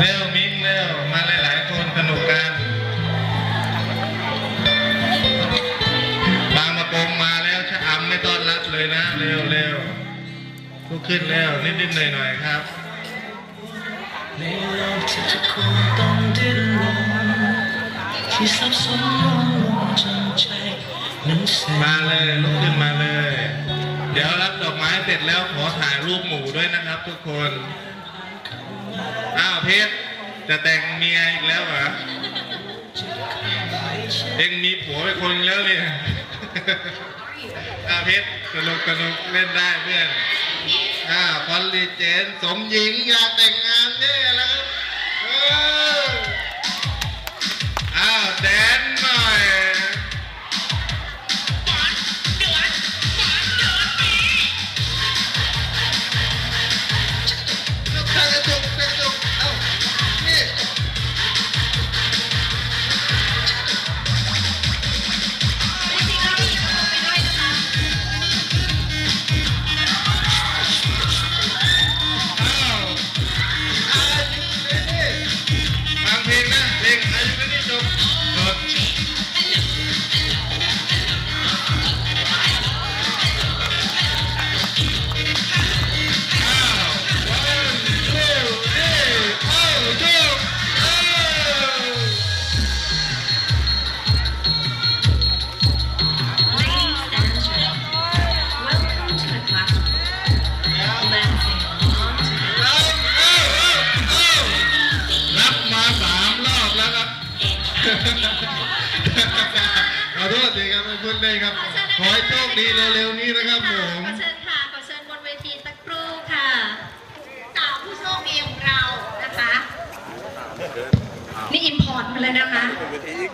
เร็วมิ้งเร็วมาหลาย ๆ คนสนุกกันบางมะกงมาแล้วชะอำไม่ต้อนรับเลยนะ เร็วเร็วลุกขึ้นเร็วนิด ๆ หน่อย ๆ ครับในโลกที่ทุกคนต้องดิ้นรนที่ซับซ้อนลงจนใจนั้นเสียมาเลยลุกขึ้นมาเลย เดี๋ยวรับดอกไม้เสร็จแล้วขอถ่ายรูปหมู่ด้วยนะครับทุกคน เพชรจะแต่งเมียอีกแล้วเหรอเองมีผัวไปคนแล้วเนี่ยอาเพชรสนุกสนุกเล่นได้เพื่อนอ่าพอนลีเจนสมหญิงอยากแต่งงานเนี่ยแล้ว Thank you. ขอโทษทีครับไม่พูดเล่นครับ ขอให้โชคดีเร็วๆนี้นะครับผม ขอเชิญค่ะ ขอเชิญบนเวทีสักครู่ค่ะสาวผู้โชคดีของเรานะคะ นี่อิมพอร์ตมาเลยนะคะ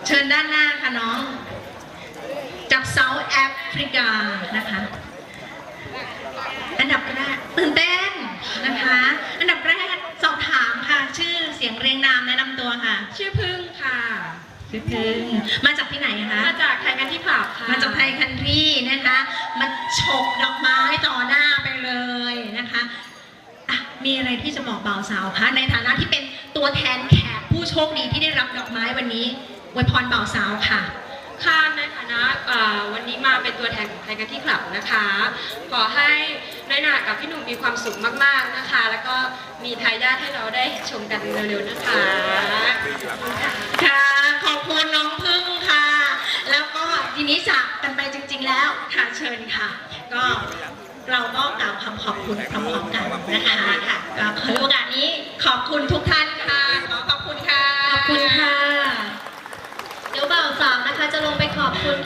เชิญด้านหน้าค่ะน้อง จากเซาท์แอฟริกานะคะ อันดับแรกตื่นเต้นนะคะ อันดับแรกสอบถามค่ะ ชื่อเสียงเรียงนามแนะนำตัวค่ะ ชื่อพึ่งค่ะ ชื่อพึ่งมาจากที่ไหนคะ มาจากไทยกันที่ผับค่ะ มาจากไทยคันทรีนะคะ มาฉกดอกไม้ต่อหน้าไปเลยนะคะอะมีอะไรที่จะบอกบ่าวสาวคะในฐานะที่เป็นตัวแทนแขกผู้โชคดีที่ได้รับดอกไม้วันนี้อวยพรบ่าวสาวค่ะค่ะในฐานะเอ่อวันนี้มาเป็นตัวแทนของไทยกันที่คลับนะคะ ขอให้น้อยหนากับพี่หนุ่มมีความสุขมากๆนะคะ แล้วก็มีทายาทให้เราได้ชมกันเร็วๆนะคะ นี้จากกันไปจริง ๆ แล้วค่ะเชิญค่ะ ก็เราก็กล่าวคำขอบคุณพร้อมๆกันนะคะค่ะก็ขอโอกาสนี้ขอบคุณทุกท่านค่ะ ขอขอบคุณค่ะ ขอบคุณค่ะ เดี๋ยวบ่าวสาวนะคะจะลงไปขอบคุณค่ะ